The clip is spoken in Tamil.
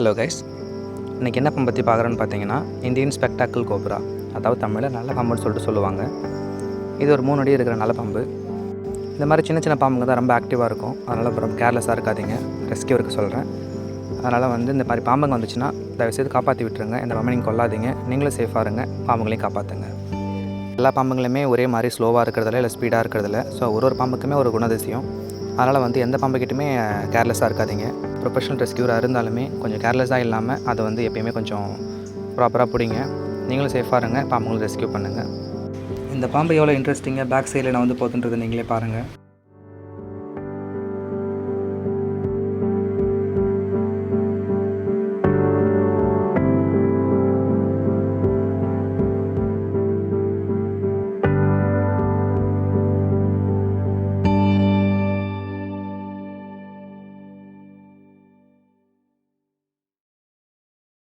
ஹலோ கைஸ் இன்றைக்கி என்ன பம்பை பற்றி பார்க்குறோன்னு பார்த்தீங்கன்னா இந்தியன் ஸ்பெக்டாக்கிள் கோப்ரா அதாவது தமிழில் நல்ல பாம்புன்னு சொல்லிட்டு சொல்லுவாங்க. இது ஒரு மூணு அடி இருக்கிற நல்ல பாம்பு. இந்த மாதிரி சின்ன சின்ன பாம்புங்க தான் ரொம்ப ஆக்டிவாக இருக்கும். அதனால் அப்புறம் கேர்லெஸ்ஸாக இருக்காதீங்க. ரெஸ்கியூ இருக்க சொல்கிறேன் அதனால் வந்து இந்த மாதிரி பாம்புங்க வந்துச்சுன்னா தயவுசெய்து காப்பாற்றி விட்டுருங்க. இந்த பாம்பை நீங்கள் கொல்லாதீங்க. நீங்களும் சேஃபாக இருங்க. பாம்புங்களையும் காப்பாற்றுங்க எல்லா பாம்புங்களுமே ஒரே மாதிரி ஸ்லோவாக இருக்கிறதில்ல இல்லை ஸ்பீடாக இருக்கிறதில்ல. ஸோ ஒரு ஒரு பாம்புக்குமே ஒரு குணதிசயம். அதனால் வந்து எந்த பாம்புக்கிட்டுமே கேர்லெஸ்ஸாக இருக்காதீங்க. ப்ரொஃபஷனல் ரெஸ்கியூராக இருந்தாலுமே கொஞ்சம் கேர்லெஸ்ஸாக இல்லாமல் அதை வந்து எப்பயுமே கொஞ்சம் ப்ராப்பராக பிடிங்க. நீங்களும் சேஃபாக இருங்க. பாம்புங்களும் ரெஸ்கியூ பண்ணுங்கள் இந்த பாம்பு எவ்வளோ இன்ட்ரெஸ்டிங்காக பேக் சைடில் நான் வந்து போகுதுன்றது நீங்களே பாருங்கள்